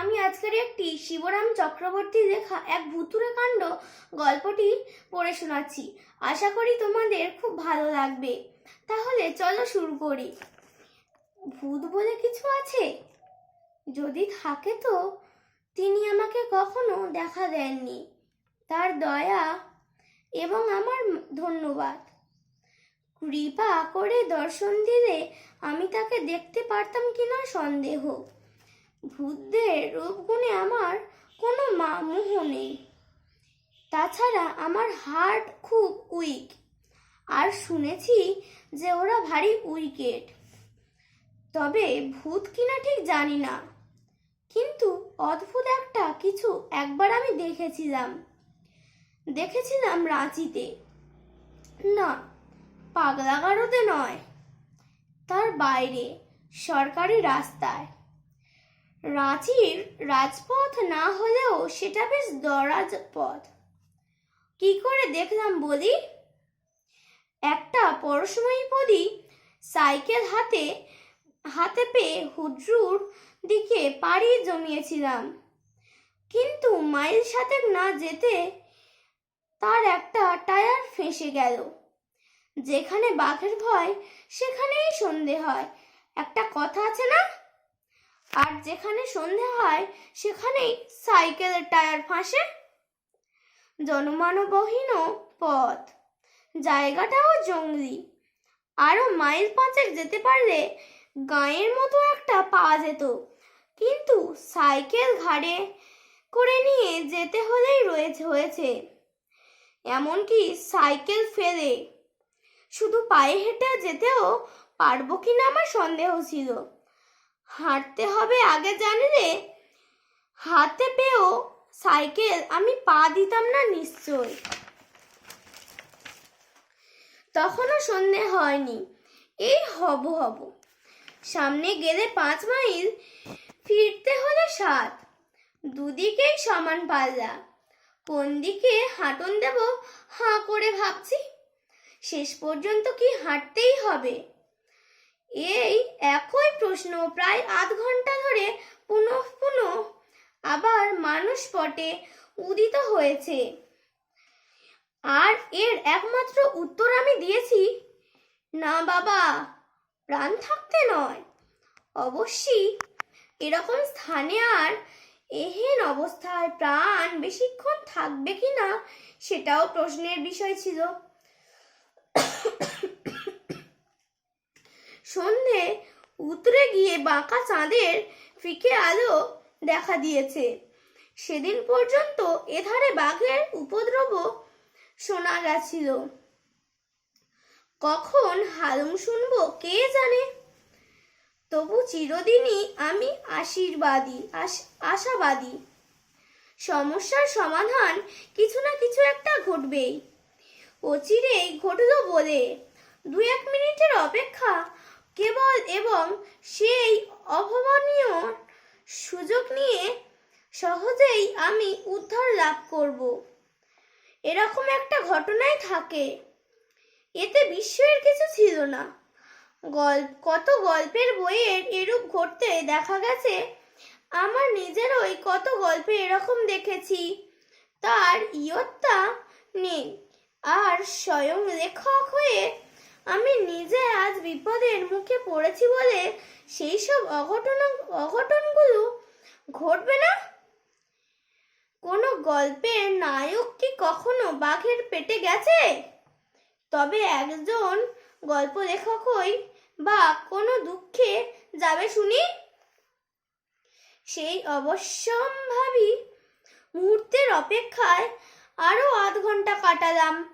আমি আজকের একটি শিবরাম চক্রবর্তী লেখা এক ভুতুরে কাণ্ড গল্পটি পড়ে শোনাচ্ছি। আশা করি তোমাদের খুব ভালো লাগবে। তাহলে চলো শুরু করি। ভূত বলে কিছু আছে? যদি থাকে তো তিনি আমাকে কখনো দেখা দেননি। তার দয়া এবং আমার ধন্যবাদ। কৃপা করে দর্শন দিলে আমি তাকে দেখতে পারতাম কিনা সন্দেহ। ভূতদের রূপগুণে আমার কোনো মা মোহ নেই। তাছাড়া আমার হার্ট খুব উইক। আর শুনেছি যে ওরা ভারী উইকেট। তবে ভূত কিনা ঠিক জানি না। কিন্তু অদ্ভুত একটা কিছু একবার আমি দেখেছিলাম। দেখেছিলাম রাঁচিতে। না পাগলাগারোতে নয়। তার বাইরে সরকারি রাস্তায়। রাঁচির রাজপথ না হলেও সেটা বেশ দরাজ পথ। কি করে দেখলাম বলি? একটা পরশময়ী পদি সাইকেল হাতে হাতে পেয়ে হুজুর দিকে পাড়ি জমিয়েছিলাম। কিন্তু মাইল সাথে না যেতে তার একটা টায়ার ফেঁসে গেল। যেখানে বাঘের ভয়, সেখানেই সন্ধে হয়। একটা কথা আছে না? আর যেখানে সন্ধে হয়, সেখানেই সাইকেলের টায়ার ফাঁসে। জনমানবহীন পথ, জায়গাটাও জঙ্গলি। আরও মাইল পাঁচেক যেতে পারলে গাঁয়ের মতো একটা পাওয়া যেত। কিন্তু সাইকেল ঘাড়ে করে নিয়ে যেতে হলেই রয়েছে, হয়েছে। এমনকি সাইকেল ফেলে শুধু পায়ে হেঁটে যেতেও পারব কিনা আমার সন্দেহ ছিল। হাঁটতে হবে আগে জানলে হাতে পেয়েও সাইকেল আমি পা দিতাম না নিশ্চয়। তখনও সন্ধে হয়নি। এই হব হব। সামনে গেলে পাঁচ মাইল, ফিরতে হলে সাত। দুদিকেই সমান পাল্লা। কোন দিকে হাঁটন দেব হাঁ করে ভাবছি। শেষ পর্যন্ত কি হাঁটতেই হবে? এই একই প্রশ্ন প্রায় আধ ঘণ্টা ধরে পুনঃ পুনঃ আবার মানুষ পটে উদিত হয়েছে। আর এর একমাত্র উত্তর আমি দিয়েছি, না বাবা, প্রাণ থাকতে নয়। অবশ্যই এরকম স্থানে আর এহেন অবস্থায় প্রাণ বেশিক্ষণ থাকবে কি না, সেটাও প্রশ্নের বিষয় ছিল। সন্ধে উতরে গিয়ে বাঁকা চাঁদের ফিকে আলো দেখা দিয়েছে। সেদিন পর্যন্ত এধারে বাঘের উপদ্রব শোনা গেছিল। কখন হালুম শুনব কে জানে? তবু চিরদিনই আমি আশীর্বাদী, আশ- আশাবাদী। সমস্যার সমাধান কিছু না কিছু একটা ঘটবেই। অচিরেই ঘটলো বলে। দু এক মিনিটের অপেক্ষা কেবল এবং সেই অভাবনীয় সুযোগ নিয়ে সহজেই আমি উদ্ধার লাভ করব। এরকম একটা ঘটনাই থাকে। এতে বিস্ময়ের কিছু ছিল না। গল্প, কত গল্পের বইয়ের এরূপ ঘটতে দেখা গেছে, আমার নিজেরই কত গল্পে এরকম দেখেছি। তার ইয়ত্তা নেই। আর স্বয়ং লেখক হয়ে আমি নিজে আজ বিপদের মুখে পড়েছি বলে সেই সব অঘটন, অঘটনগুলো ঘটবে না? কোনো গল্পের নায়ক কি কখনো বাঘের পেটে গেছে? তবে একজন গল্প লেখকই বা কোনো দুঃখে যাবে শুনি? সেই অবশ্যম্ভাবী মুহূর্তের অপেক্ষায় আরও আধ ঘণ্টা কাটালাম।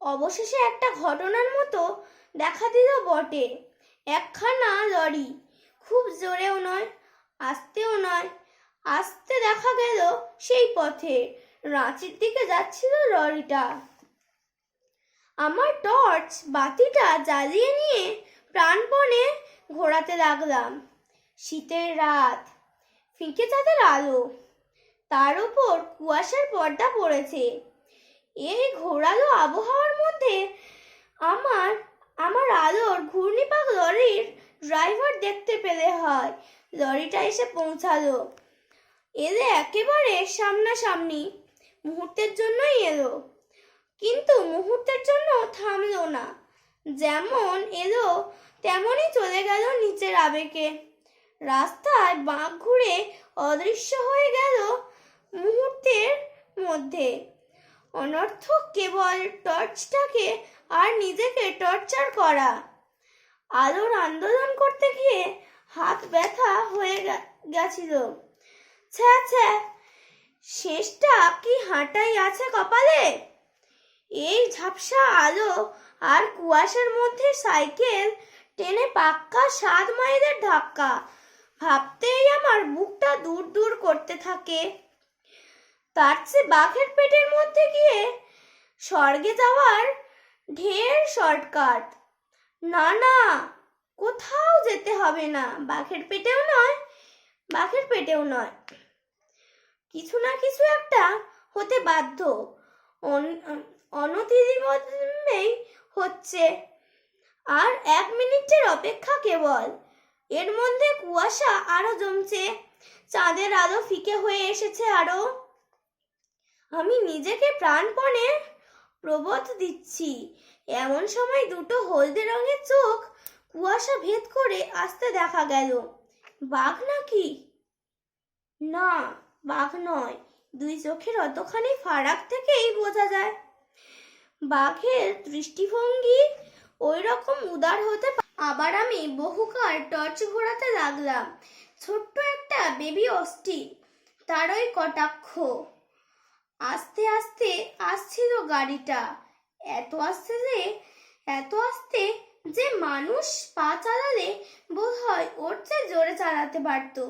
অবশেষে একটা ঘটনার মতো দেখা দিল বটে। একখানা লরি। খুব জোরেও নয়, আস্তেও নয়। আসতে দেখা গেল সেই পথে। রাঁচির দিকে যাচ্ছিল লরিটা। আমার টর্চ বাতিটা জ্বালিয়ে নিয়ে প্রাণপণে ঘোরাতে লাগলাম। শীতের রাত, ফিকে চাঁদের আলো। তার উপর কুয়াশার পর্দা পড়েছে। এই ঘোরালো আবহাওয়ার মধ্যে। আমার আমার আলোর ঘূর্ণিপাক লরির ড্রাইভার দেখতে পেলে হয়। লরিটা এসে পৌঁছালো। এলে একেবারে সামনাসামনি। মুহূর্তের জন্যই এলো। কিন্তু মুহূর্তের জন্য থামলো না। যেমন এলো তেমনই চলে গেল নিচের আবেগে। রাস্তায় বাঁক ঘুরে অদৃশ্য হয়ে গেল মুহূর্তের মধ্যে। অনর্থক কেবল টর্চটাকে আর নিজেকে টর্চার করা। আলোর আন্দোলন করতে গিয়ে হাত ব্যথা হয়ে গেছিল। ছ্যা ছ্যা, শেষটা কি হাঁটাই আছে কপালে? এই ঝাপসা আলো আর কুয়াশার মধ্যে সাইকেল টেনে পাক্কা সাত মাইলের ধাক্কা। ভাবতেই আমার বুকটা দূর দূর করতে থাকে। তার চেয়ে বাঘের পেটের মধ্যে গিয়ে স্বর্গে যাওয়ার ঢের শর্টকাট। না না, কোথাও যেতে হবে না। বাঘের পেটেও নয়, বাঘের পেটেও নয়। কিছু না কিছু একটা হতে বাধ্য। অন- অনতিবিলম্বেই হচ্ছে। আর এক মিনিটের অপেক্ষা কেবল। এর মধ্যে কুয়াশা আরও জমছে। চাঁদের আলো ফিকে হয়ে এসেছে আরও। আমি নিজেকে প্রাণপণে প্রবোধ দিচ্ছি। এমন সময় দুটো হলদে রঙের চোখ কুয়াশা ভেদ করে আসতে দেখা গেল। বাঘ নাকি? না, বাঘ নয়। দুই চোখের অতখানি ফারাক থেকেই বোঝা যায়। বাঘের দৃষ্টিভঙ্গি ওই রকম উদার হতে আবার আমি বহুকার টর্চ ঘোরাতে লাগলাম। ছোট্ট একটা বেবি অস্থি, তারই কটাক্ষ। আস্তে আস্তে আসছিল গাড়িটা। এত আস্তে যে, এত আস্তে যে মানুষ পা চালালে বোধ হয় ওর চেয়ে জোরে চালাতে পারতো।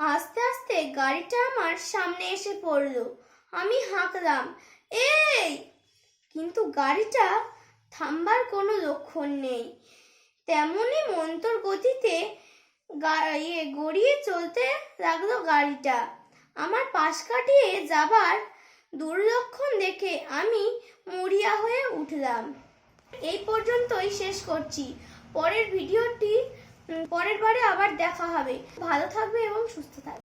আস্তে আস্তে গাড়িটা আমার সামনে এসে পড়ল। আমি হাঁকলাম, এই! কিন্তু গাড়িটা থামবার কোনো লক্ষণ নেই। তেমনই মন্তর গতিতে ইয়ে গড়িয়ে চলতে লাগল গাড়িটা। আমার পাশ কাটিয়ে যাবার দুর্লক্ষণ দেখে আমি মরিয়া হয়ে উঠলাম। এই পর্যন্তই শেষ করছি। পরের ভিডিওটি, পরের বারে আবার দেখা হবে। ভালো থাকবে এবং সুস্থ থাকবে।